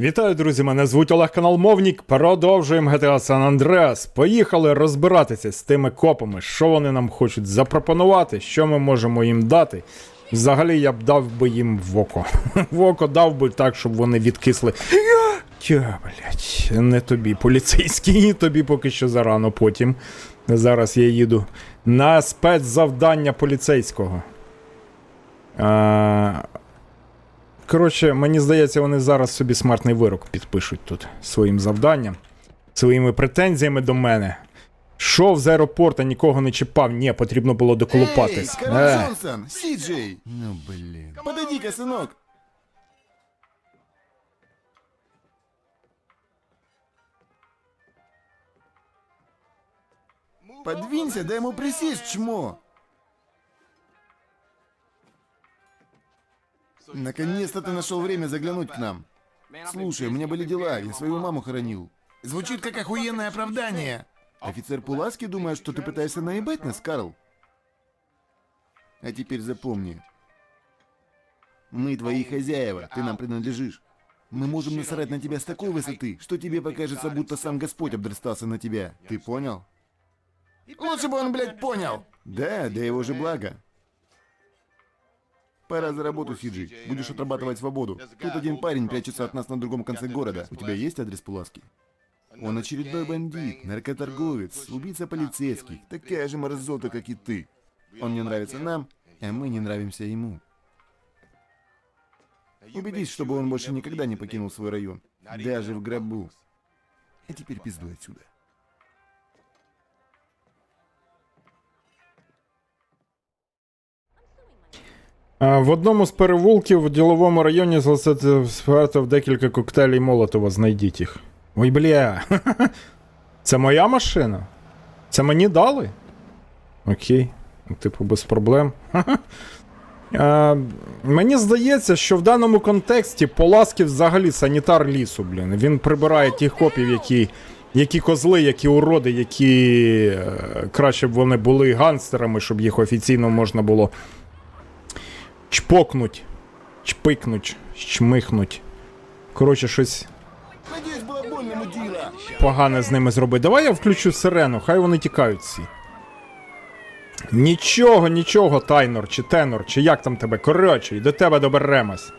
Вітаю, друзі! Мене звуть Олег Канал Мовнік. Продовжуємо GTA San Andreas. Поїхали розбиратися з тими копами, що вони нам хочуть запропонувати, що ми можемо їм дати. Взагалі я б дав би їм в око. В око дав би так, щоб вони відкисли. Тя, блять, не тобі, поліцейський, тобі поки що зарано потім. Зараз я їду на спецзавдання поліцейського. А, Коротше, мені здається, вони зараз собі смертний вирок підпишуть тут своїм завданням, своїми претензіями до мене. Шов з аеропорта, нікого не чіпав. Ні, потрібно було доколупатись. Эй, Карл Е. Джонсон, Сиджей! Ну блин. Подойди-ка, сынок. Подвинься, дай ему присесть, чмо. Наконец-то ты нашел время заглянуть к нам. Слушай, у меня были дела, я свою маму хоронил. Звучит как охуенное оправдание. Офицер Пуласки думает, что ты пытаешься наебать нас, Карл. А теперь запомни. Мы твои хозяева, ты нам принадлежишь. Мы можем насрать на тебя с такой высоты, что тебе покажется, будто сам Господь обдрастался на тебя. Ты понял? Лучше бы он, блядь, понял. Да, да его же благо. Пора за работу, Сиджи. Будешь отрабатывать свободу. Тут один парень прячется от нас на другом конце города. У тебя есть адрес Пуласки? Он очередной бандит, наркоторговец, убийца полицейских, такая же мразота, как и ты. Он не нравится нам, а мы не нравимся ему. Убедись, чтобы он больше никогда не покинул свой район, даже в гробу. А теперь пиздуй отсюда. В одному з перевулків в діловому районі залишив декілька коктейлів Молотова. Знайдіть їх. Ой, бля. Це моя машина? Це мені дали? Окей. Типу, без проблем. А, мені здається, що в даному контексті Поласки взагалі санітар лісу, блін. Він прибирає тих копів, які, які козли, які уроди, які е, краще б вони були гангстерами, щоб їх офіційно можна було чпокнуть, чпикнуть, чмихнуть. Коротше, щось погане з ними зробити. Давай я включу сирену, хай вони тікають всі. Нічого, нічого, тайнор, чи тенор, чи як там тебе. Коротше, і до тебе доберемось.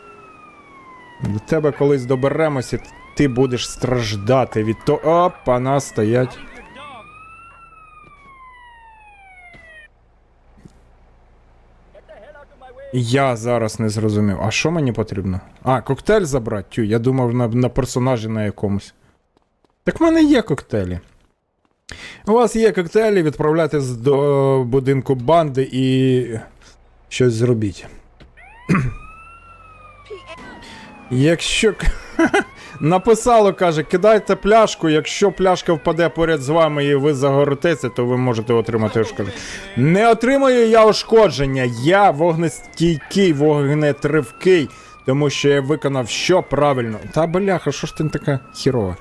До тебе колись доберемось, і ти будеш страждати від того. Опа, нас стоять. Я зараз не зрозумів. А що мені потрібно? А, коктейль забрати? Тю, я думав на, на персонажі на якомусь. Так в мене є коктейлі. У вас є коктейлі, відправляйтесь до будинку банди і щось зробіть. Якщо. Написало, каже, кидайте пляшку, якщо пляшка впаде поряд з вами і ви загоритеся, то ви можете отримати ушкодження. Не отримую я ушкодження, я вогнестійкий, вогнетривкий, тому що я виконав що правильно. Та бляха, що ж ти така хірова?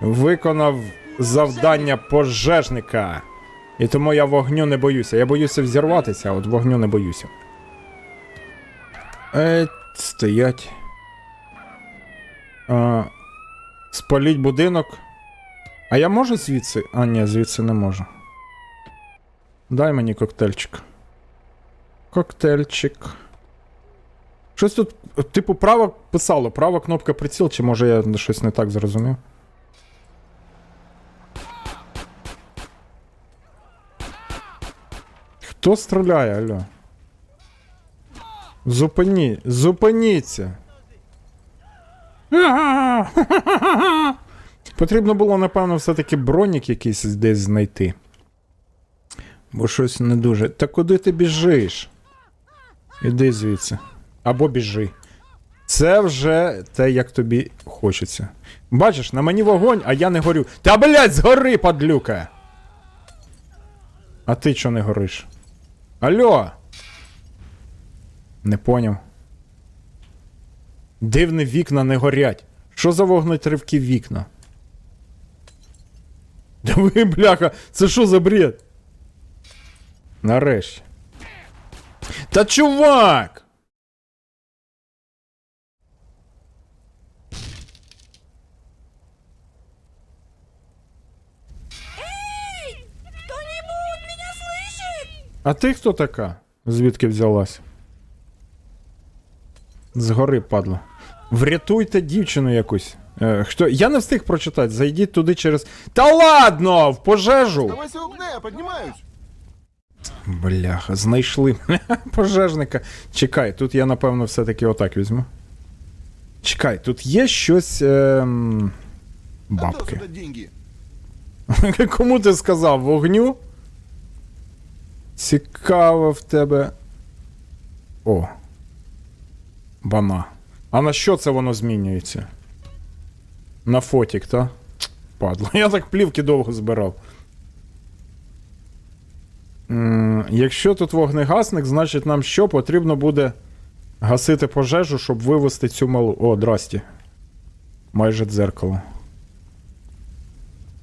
Виконав завдання пожежника. І тому я вогню не боюся. Я боюся взірватися, а от вогню не боюся. Е, стоять. А, спаліть будинок. А я можу звідси? А, ні, звідси не можу. Дай мені коктейльчик. Коктейльчик. Щось тут, типу, право писало, права кнопка приціл, чи може я щось не так зрозумів? Хто стріляє, алло? Зупині, зупиніться. Потрібно було, напевно, все-таки бронік якийсь десь знайти. Бо щось не дуже. Та куди ти біжиш? Іди звідси. Або біжи. Це вже те, як тобі хочеться. Бачиш, на мені вогонь, а я не горю. Та блять, згори, падлюка! А ти чо не гориш? Алло! Не поняв. Дивне вікна не горять. Що за вогнетривкі вікна? Да ви, бляха, це що за бред? Нарешті. Та чувак! Эй! Кто-нибудь меня слышит? А ти хто така? Звідки взялась? Згори падла. Врятуйте дівчину якусь. Е, хто? Я не встиг прочитати. Зайдіть туди через. Та ладно! В пожежу! Давайся огня, я поднимаюсь. Бляха, знайшли пожежника. Чекай, тут я напевно все-таки отак візьму. Чекай, тут є щось. Ем... Отдал Бабки. сюда деньги. Кому ти сказав вогню? Цікаво в тебе. О. Бана. А на що це воно змінюється? На фотік, та? Падло. Я так плівки довго збирав. Якщо тут вогнегасник, значить нам що? Потрібно буде гасити пожежу, щоб вивести цю малу. О, здрасті. Майже дзеркало.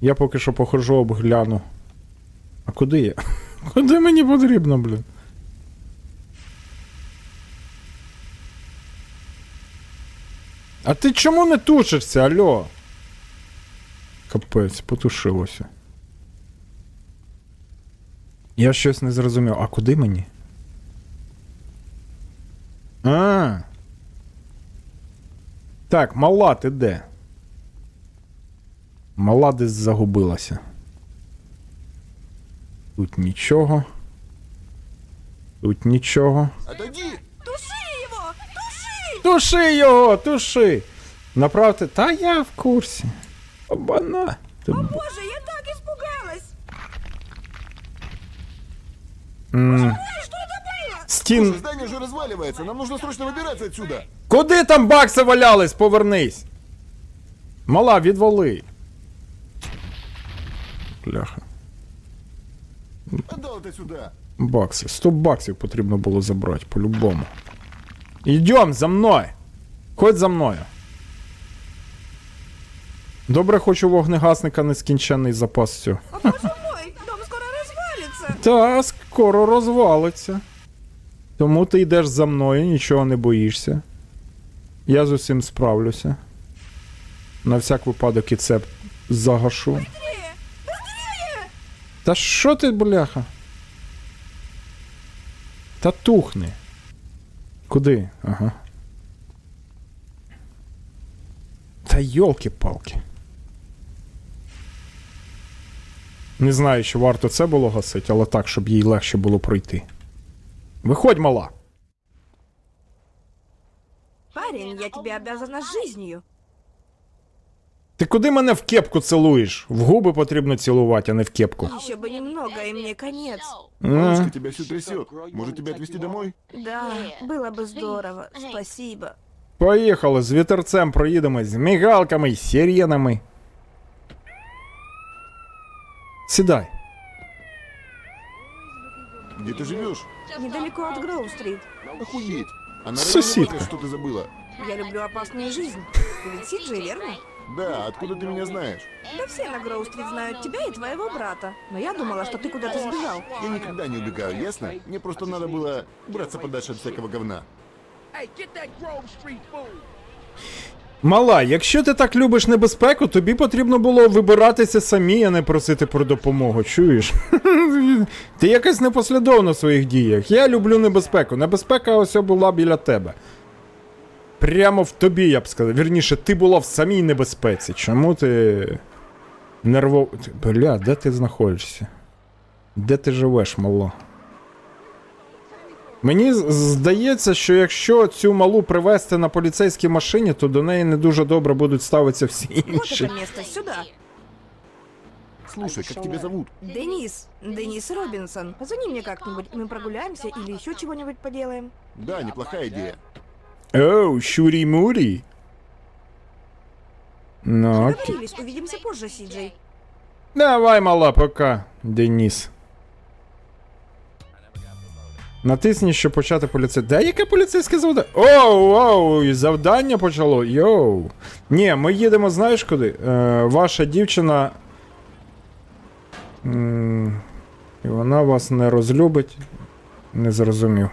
Я поки що похожу обгляну. А куди я? Куди мені потрібно, блін? А ти чому не тушишся, альо? Капець, потушилося. Я щось не зрозумів. А куди мені? А. Так, мала, ти де? Мала десь загубилася. Тут нічого. Тут нічого. Туши его! Туши! Туши його, туши! Направте. Та я в курсі. Обана. Ти... О боже, я так испугалась! М, Ой, что это было? Стін. Слушай, здание уже разваливается, нам нужно срочно выбираться отсюда. Куди там бакси валялись? Повернись. Мала, відвали. Бляха. Отдал это сюда. Бакси. 100 баксів потрібно було забрати, по-любому. Йдем за мною. Ходь за мною. Добре, хочу вогнегасника нескінченний запас цього. О боже мой, дом скоро развалится! Та скоро розвалиться. Тому ти йдеш за мною, нічого не боїшся. Я з усім справлюся. На всяк випадок і це загашу. Быстрее! Та що ти, бляха? Та тухни. Куди? Ага. Та йолки-палки. Не знаю, чи варто це було гасити, але так, щоб їй легше було пройти. Виходь, мала. Парень, я тебе обязана жизнью. Ти куди мене в кепку цілуєш? В губи потрібно цілувати, а не в кепку. Еще бы немного, и мне конец. Малышка, М, тебя все трясет. Может, тебя отвезти домой? Да, было бы здорово. Спасибо. Поїхали з вітерцем проїдемо з мігалками й сиренами. Сідай. Где ты живешь? Недалеко от Гроу-стрит. Охуеть. А на Соседка. районе что ты забыла? Я люблю опасную жизнь. Ты ведь Сиджей, верно? Да, откуда ты меня знаешь? Да все на Гроу-стрит знают тебя и твоего брата. Но я думала, что ты куда-то сбежал. Я никогда не убегаю, ясно? Мне просто надо было убраться подальше от всякого говна. Hey, get that Grove Street fool. Мала, якщо ти так любиш небезпеку, тобі потрібно було вибиратися самі, а не просити про допомогу. Чуєш? ти якась непослідовна в своїх діях. Я люблю небезпеку. Небезпека ось була біля тебе. Прямо в тобі, я б сказав. Вірніше, ти була в самій небезпеці. Чому ти. Нервов. Ти- Бля, де ти знаходишся? Де ти живеш, мало? Мені здається, що якщо цю малу привезти на поліцейській машині, то до неї не дуже добре будуть ставитися всі Вот інші. это место, сюда. Слушай, как тебя зовут? Денис, Денис Робинсон. Позвони мне как-нибудь, мы прогуляемся или еще чего-нибудь поделаем. Да, неплохая идея. Оу, щурі-мурі. Ну, окей. Договорились, увидимся позже, Сиджей. Давай, мала, пока, Деніс. Натисні, щоб почати поліцей. Де яке поліцейське завдання? Оу, оу, і завдання почало. Йоу. Ні, ми їдемо, знаєш куди? Е, ваша дівчина. М, і вона вас не розлюбить. Не зрозумів.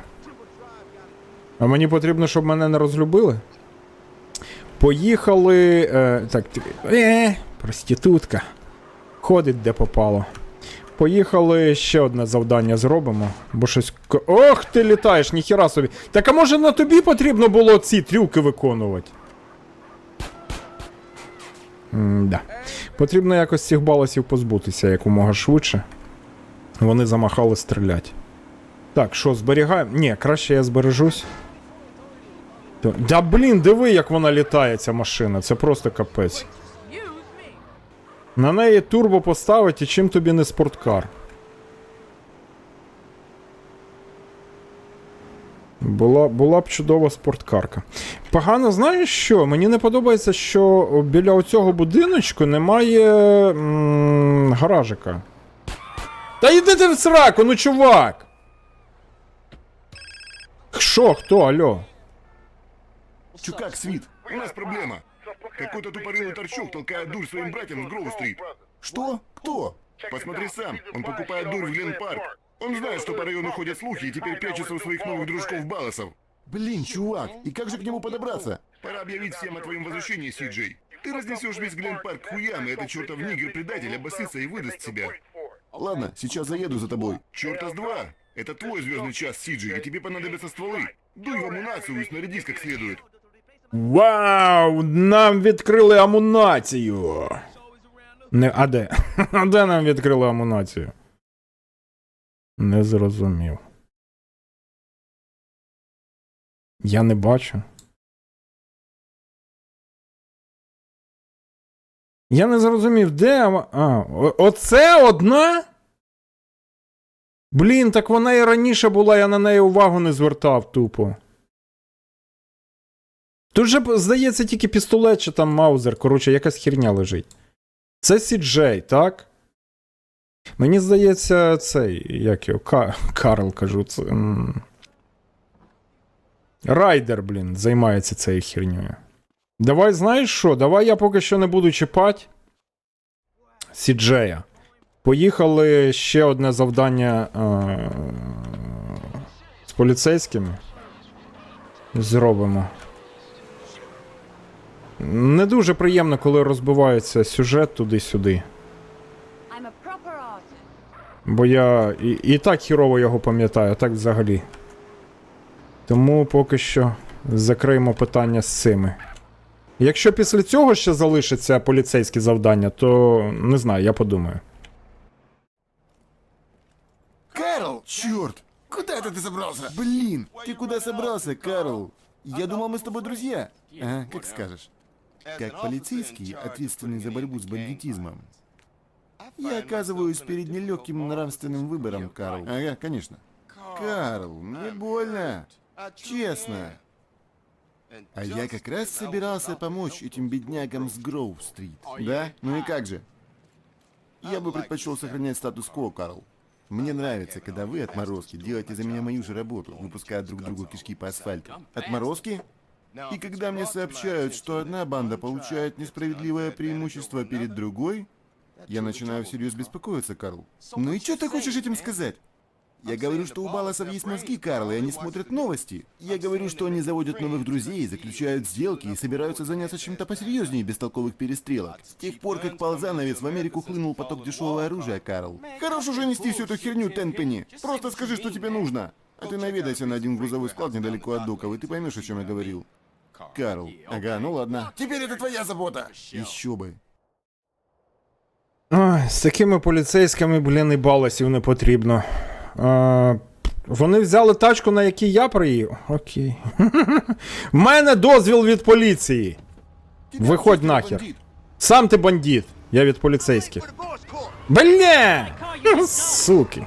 А мені потрібно, щоб мене не розлюбили? Поїхали. Е, так, е, проститутка. Ходить де попало. Поїхали ще одне завдання зробимо. Бо щось. Ох, ти літаєш, ніхіра собі. Так а може на тобі потрібно було ці трюки виконувати? М-да. Потрібно якось цих баласів позбутися якомога швидше. Вони замахали стріляти. Так, що, зберігаємо? Ні, краще я збережусь. Да блін, диви, як вона літає, ця машина. Це просто капець. На неї турбо поставить і чим тобі не спорткар. Була, була б чудова спорткарка. Погано, знаєш що? Мені не подобається, що біля оцього будиночку немає м- гаражика. Та йди ти в сраку, ну чувак! Що, хто, алло? Чукак, Свит, У нас проблема. Какой-то тупорылый торчок толкает дурь своим братьям в Гроу-стрит. что? Кто? Посмотри сам, он покупает дурь в Гленн-парк. Он знает, что по району ходят слухи и теперь прячется у своих новых дружков-балосов. Блин, чувак, и как же к нему подобраться? Пора объявить всем о твоем возвращении, Си-Джей. Ты разнесешь весь Гленн-парк к хуям, и этот чертов нигер-предатель обосится и выдаст себя. Ладно, сейчас заеду за тобой. Черта с два! Это твой звездный час, Си-Джей, и тебе понадобятся стволы. Дуй в амунацию и снарядись как следует. Вау! Нам відкрили амунацію! Не, а де? А де нам відкрили амунацію? Не зрозумів. Я не бачу. Я не зрозумів, де. А, оце одна? Блін, так вона і раніше була, я на неї увагу не звертав тупо. Тут же, здається, тільки пістолет чи там маузер. Коротше, якась херня лежить. Це Сіджей, так? Мені здається, цей. Як його? Ка- Карл кажу. Це, Райдер, блін, займається цією хернею. Давай, знаєш що? Давай я поки що не буду чіпати. Сіджея. Поїхали ще одне завдання е- з поліцейськими. Зробимо. Не дуже приємно, коли розбивається сюжет туди-сюди. I'm a proper artist. Бо я і, і так хірово його пам'ятаю, а так взагалі. Тому поки що закриємо питання з цими. Якщо після цього ще залишиться поліцейські завдання, то не знаю, я подумаю. Карл! Черт! Куда это ты собрался? Блин, ты куда собрался, Карл? Я думал, мы с тобой друзья. Ага, как скажешь. Как полицейский, ответственный за борьбу с бандитизмом, я оказываюсь перед нелегким нравственным выбором, Карл. Ага, конечно. Карл, мне больно. Честно. А я как раз собирался помочь этим беднягам с Гроув-стрит. Да? Ну и как же? Я бы предпочел сохранять статус-кво, Карл. Мне нравится, когда вы, отморозки, делаете за меня мою же работу, выпуская друг другу кишки по асфальту. Отморозки? И когда мне сообщают, что одна банда получает несправедливое преимущество перед другой, я начинаю всерьез беспокоиться, Карл. Ну и что ты хочешь этим сказать? Я говорю, что у Баласов есть мозги, Карл, и они смотрят новости. Я говорю, что они заводят новых друзей, заключают сделки и собираются заняться чем-то посерьезнее бестолковых перестрелок. С тех пор, как ползановец в Америку хлынул поток дешевого оружия, Карл. Хорош уже нести всю эту херню, Тенпенни. Просто скажи, что тебе нужно. А ты наведайся на один грузовой склад недалеко от доков, и ты поймешь, о чем я говорил. Карл. Ага, ну ладно. Теперь это твоя забота. Еще бы. Ой, з такими поліцейськими, блін, і баласів не потрібно. Е, вони взяли тачку, на якій я приїхав. Окей. В мене дозвіл від поліції. Тебя Выходь отпустил, нахер. бандит. Сам ти бандит. Я від поліцейських. Бля! Суки.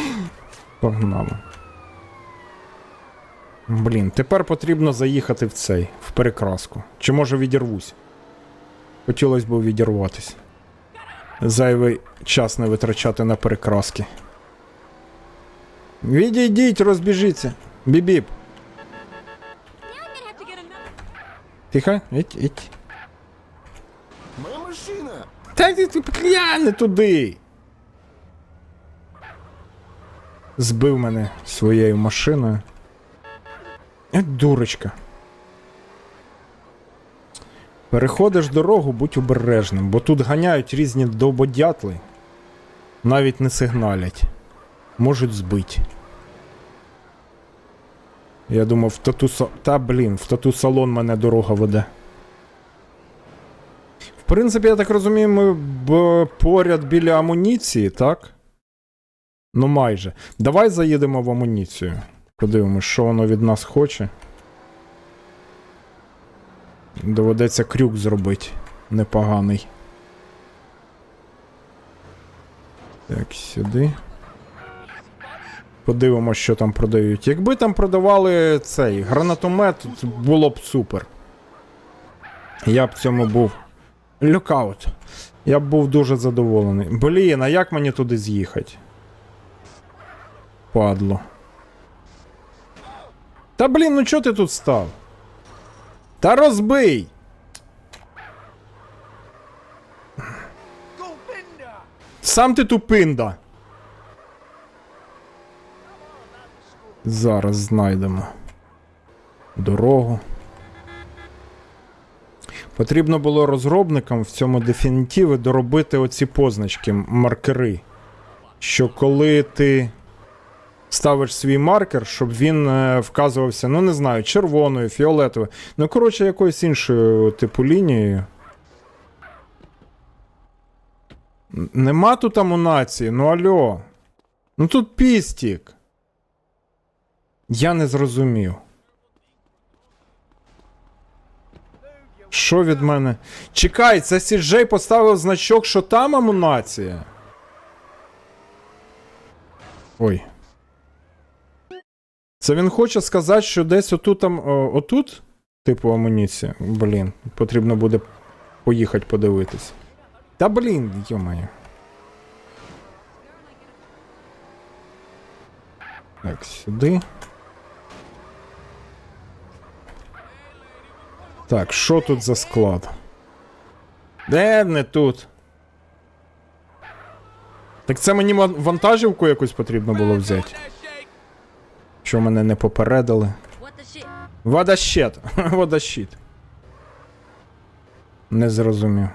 Погнали. Блін, тепер потрібно заїхати в цей, в перекраску. Чи може відірвусь? Хотілося б відірватися. Зайвий час не витрачати на перекраски. Відійдіть, розбіжіться. Бібіп. Тихо, іть, іть. Моя машина! Та ти, глянь не туди. Збив мене своєю машиною. Е, дурочка. Переходиш дорогу, будь обережним, бо тут ганяють різні довбодятли. Навіть не сигналять. Можуть збити. Я думав, в тату Та блін, в тату салон мене дорога веде. В принципі, я так розумію, ми б поряд біля амуніції, так? Ну майже. Давай заїдемо в амуніцію. Подивимось, що воно від нас хоче. Доведеться крюк зробити. Непоганий. Так, сюди. Подивимось, що там продають. Якби там продавали цей гранатомет, було б супер. Я б цьому був. Люкаут. Я б був дуже задоволений. Блін, а як мені туди з'їхати? Падло. Та блін, ну чого ти тут став? Та розбий! Сам ти тупинда. Зараз знайдемо дорогу. Потрібно було розробникам в цьому дефінітиві доробити оці позначки, маркери. Що коли ти ставиш свій маркер, щоб він е, вказувався, ну не знаю, червоною, фіолетовою. Ну, коротше, якоюсь іншою типу лінією. Нема тут амунації, ну альо. Ну тут пістік. Я не зрозумів. Що від мене? Чекай, це Сіджей поставив значок, що там амунація. Ой. Це він хоче сказати, що десь отут там. отут? Типу амуніція. Блін, потрібно буде поїхати подивитись. Та блін, йомаю. Так, сюди. Так, що тут за склад? Де не тут? Так це мені вантажівку якусь потрібно було взяти. Що мене не попередили. Водощет. Водощит. Не зрозумів.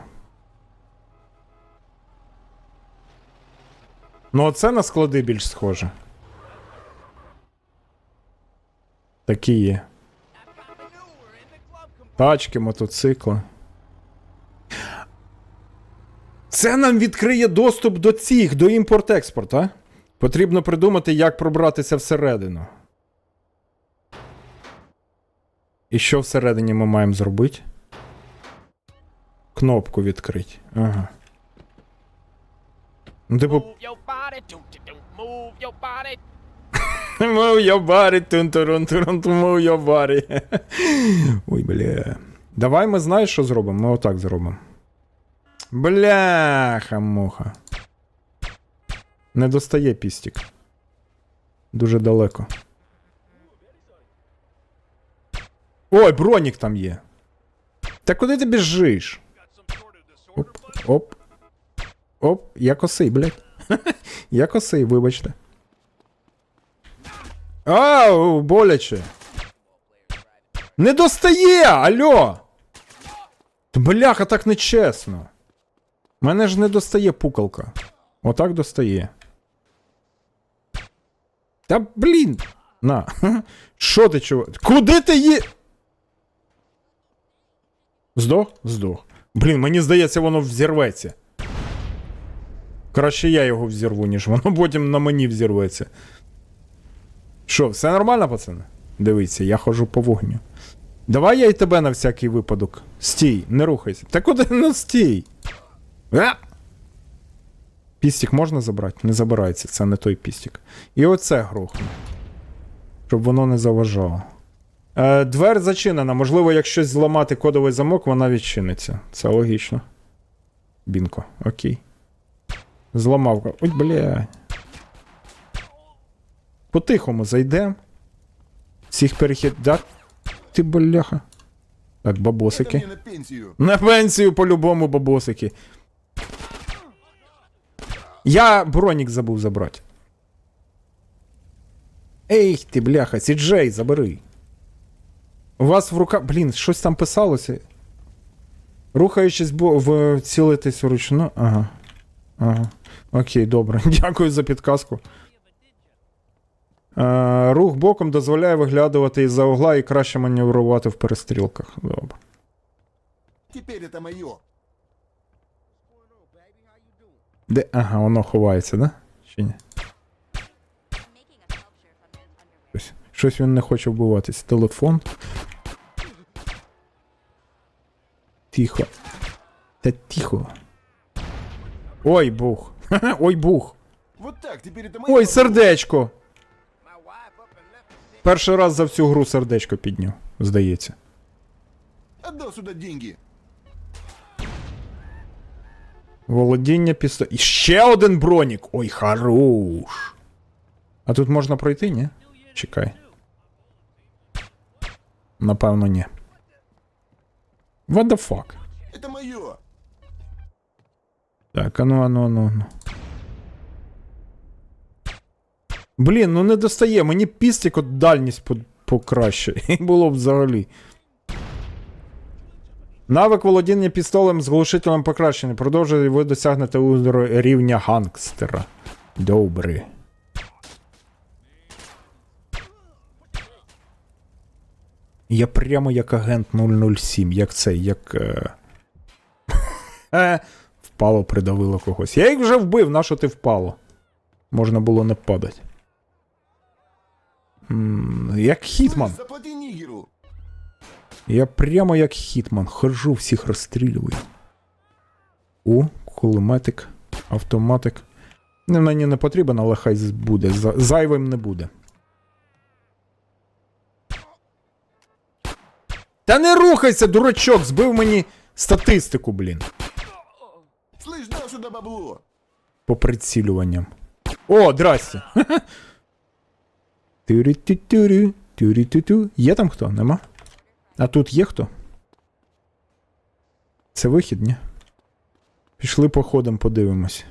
Ну, оце на склади більш схоже. Такі є. Тачки, мотоцикли. Це нам відкриє доступ до цих, до імпорт-експорт, а? Потрібно придумати, як пробратися всередину. І що всередині ми маємо зробити? Кнопку відкрити. Ага. Ну, типу, Move your body, тун турун турун move your body. Ой, бля. Давай ми знаєш, що зробимо? Ми отак зробимо. Бляха, муха. Не достає пістік. Дуже далеко. Ой, бронік там є. Та куди ти біжиш? Оп, оп. Оп, я косий, блядь. я косий, вибачте. Ау, боляче. Не достає! Алло! Бляха, так нечесно. Мене ж не достає пукалка. Отак достає. Та блін. На. Що ти чого? Куди ти є? Здох? Здох. Блін, мені здається, воно взірветься. Краще я його взірву, ніж воно потім на мені взірветься. Що, все нормально, пацани? Дивіться, я ходжу по вогню. Давай я і тебе на всякий випадок. Стій, не рухайся. Та куди ну стій? А! Пістік можна забрати? Не забирається, це не той пістік. І оце грохну. Щоб воно не заважало. Е, двер зачинена. Можливо, як щось зламати кодовий замок, вона відчиниться. Це логічно. Бінко, окей. Зламав. Ой, бля. По-тихому зайдем. Всіх перехід. Да? Ти бляха. Так, бабосики. На пенсію по-любому бабосики. Я бронік забув забрати. Ей, ти, бляха, Сіджей, забери. У вас в руках. Блін, щось там писалося. Рухаючись бо в цілитись вручну. Ага. Ага. Окей, добре. Дякую за підказку. Е, рух боком дозволяє виглядувати із-за угла і краще маневрувати в перестрілках. Добре. Теперь это мое. Де. Ага, воно ховається, да? Чи ні? Щось, він не хоче вбиватись. Телефон. Тихо. Та тихо. Ой, бух. Ой, бух. Ой, сердечко. Перший раз за всю гру сердечко підняв, здається. Отдал сюда деньги. Володіння пісто. І ще один бронік. Ой, хорош. А тут можна пройти, ні? Чекай. Напевно, ні. What the fuck? Это мое. Так, ану, ану, ану, ану. Блін, ну не достає. Мені пістик от дальність по- покраще. І було б взагалі. Навик володіння пістолем з глушителем покращений. Продовжує, і ви досягнете рівня гангстера. Добре. Я прямо як агент 007, як цей, як. Е... впало, придавило когось. Я їх вже вбив, на що ти впало? Можна було не падати. М, Як Хітман. Я прямо як Хітман. Хожу, всіх розстрілюю. О, кулеметик, автоматик. Не, мені не потрібен, але хай буде. Зайвим не буде. Та не рухайся, дурачок! Збив мені статистику, блін. Слышь, дал сюда бабло. По прицілюванням. О, здрасте. Тюрі-тю-тюрі, тюрі-тю-тю. Є там хто? Нема? А тут є хто? Це вихід, ні? Пішли походом, подивимось.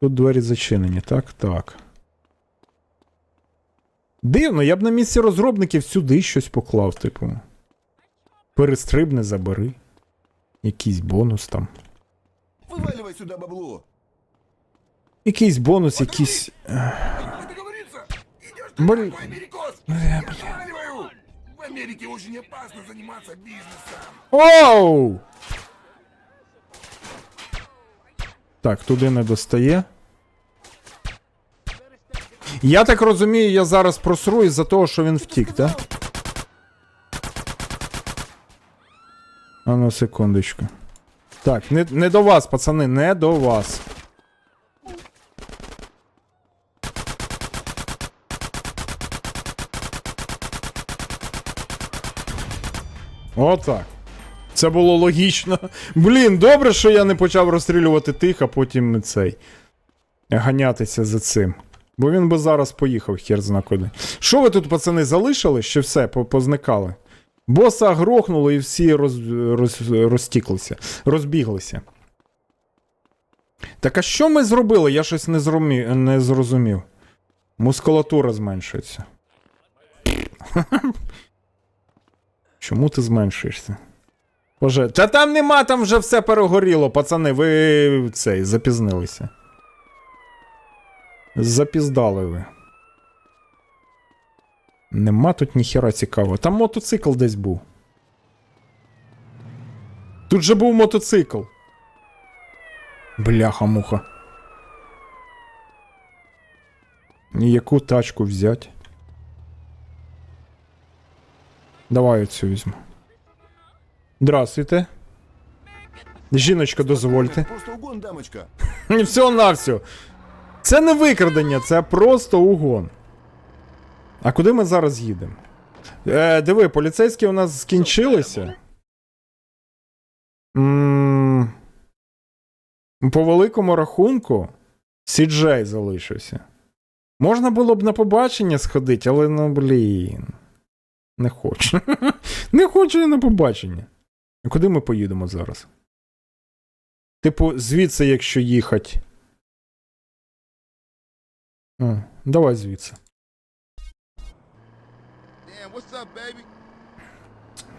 Тут двері зачинені, так? Так. Дивно, я б на місці розробників сюди щось поклав, типу. Перестрибни, забери. Якийсь бонус там. Вываливай сюда бабло. Якийсь бонус, якийсь. Блин. нахуй, америкос! Я! В Америке очень опасно заниматься бизнесом. Оу! Так, туди не достає. Я так розумію, я зараз просру із-за того, що він втік, так? А ну, секундочку. Так, не, не до вас, пацани, не до вас. Отак. Це було логічно. Блін, добре, що я не почав розстрілювати тих, а потім цей. Ганятися за цим. Бо він би зараз поїхав, хер зна куди. Що ви тут, пацани, залишили? Ще все, позникали. Боса грохнуло і всі роз, роз, розтіклися, розбіглися. Так а що ми зробили? Я щось не, зрозумів, не зрозумів. Мускулатура зменшується. Чому ти зменшуєшся? Боже, та там нема, там вже все перегоріло, пацани, ви цей, запізнилися. Запіздали ви. Нема тут ніхера цікавого. Там мотоцикл десь був. Тут же був мотоцикл. Бляха-муха. Яку тачку взять? Давай оцю візьму. Здравствуйте. Жіночка, дозвольте. Просто угон, дамочка. Всього навсього. Це не викрадення, це просто угон. А куди ми зараз їдемо? Е, диви, поліцейські у нас скінчилися. м по великому рахунку, Сіджей залишився. Можна було б на побачення сходити, але ну блін. Не хочу. Не хочу я на побачення. Куди ми поїдемо зараз? Типу, звідси, якщо їхати. А, давай звідси. Damn, what's up, baby?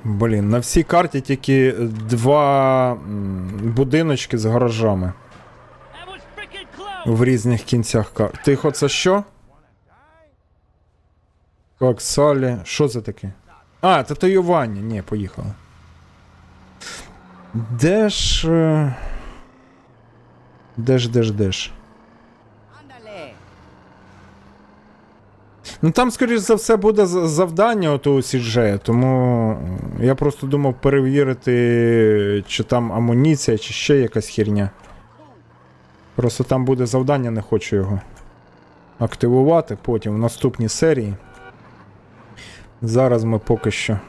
Блін, на всій карті тільки два будиночки з гаражами. В різних кінцях карт. Тихо, це що? Коксалі. Що це таке? А, татуювання. Ні, поїхали. Де ж. е, Де ж, де ж, де ж? Ну там, скоріш за все, буде завдання от у Сіджея, тому е, я просто думав перевірити, чи там амуніція, чи ще якась херня. Просто там буде завдання, не хочу його активувати потім в наступній серії. Зараз ми поки що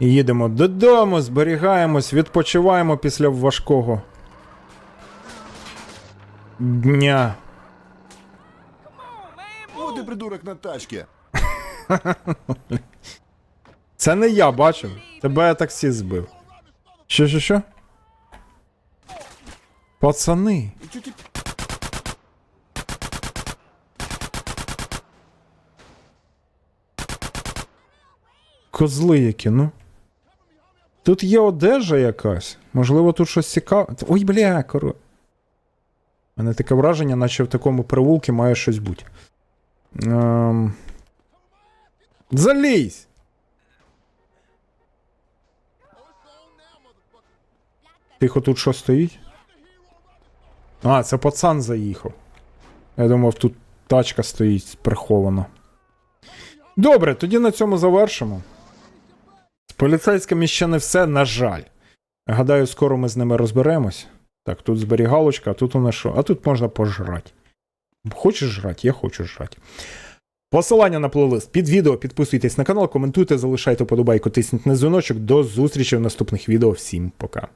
їдемо додому, зберігаємось, відпочиваємо після важкого дня. Ты придурок на тачке. Це не я бачив. Тебе таксі збив. Що, що, що? Пацани. Козли які, ну. Тут є одежа якась. Можливо, тут щось цікаве. Ой, бля, коро. У мене таке враження, наче в такому переулку має щось бути. Ем... Залізь! Тихо, тут що стоїть? А, це пацан заїхав. Я думав, тут тачка стоїть прихована. Добре, тоді на цьому завершимо. Поліцейськими ще не все, на жаль. Гадаю, скоро ми з ними розберемось. Так, тут зберігалочка, а тут у нас що? А тут можна пожрати. Хочеш жрати? Я хочу жрати. Посилання на плейлист під відео. Підписуйтесь на канал, коментуйте, залишайте подобайку, тисніть на дзвіночок. До зустрічі в наступних відео. Всім пока.